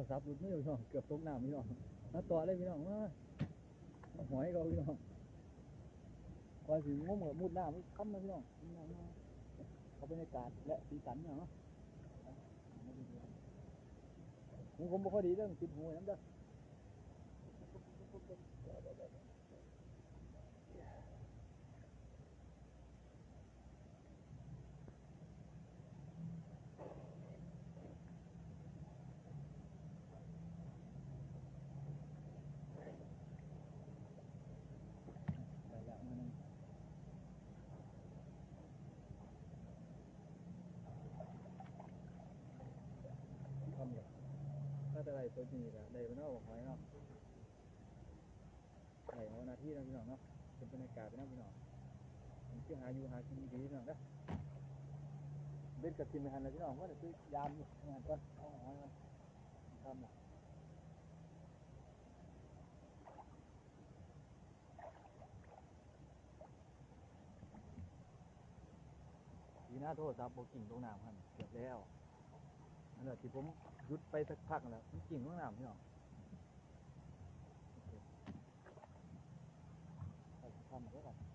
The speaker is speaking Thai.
รศัพท์หลุดไมือพี่น้องเกือบตกน้ำพี่น้องมาต่อเลยพี่น้องมาหอยเขาพี่น้องคอยถึงงมกับมุดน้ำขั้ำนะพี่น้องพี่น้องมาเขาบรรยากาศและสีสันเนาะหูผมบ่ค่อยดีเรื่องติดหูน้ำเด้อได้แล้วมาหนึ่งทำเลย ถ้าแต่ไรตัวนี้ก็ได้เป็นเอาหอยเนาะไข่เอาหน้าที่นะพี่น้องเนาะเป็นบรรยากาศไปนะพี่น้องมันคือหาอยู่หากินดีๆพี่น้องเด้อเบ็ดกับกินไปหันเลยพี่น้องว่าจะซื้อยามงานก่อนเอาหอยก่อนทำละดีนะโทษครับโบกิ่งตรงน้ำครับเกือบแล้ว อันนแหละที่ผมหยุดไปสักพักแล้วมันกิ่งตรงน้ำพี่น้องทำมาด้วยกัน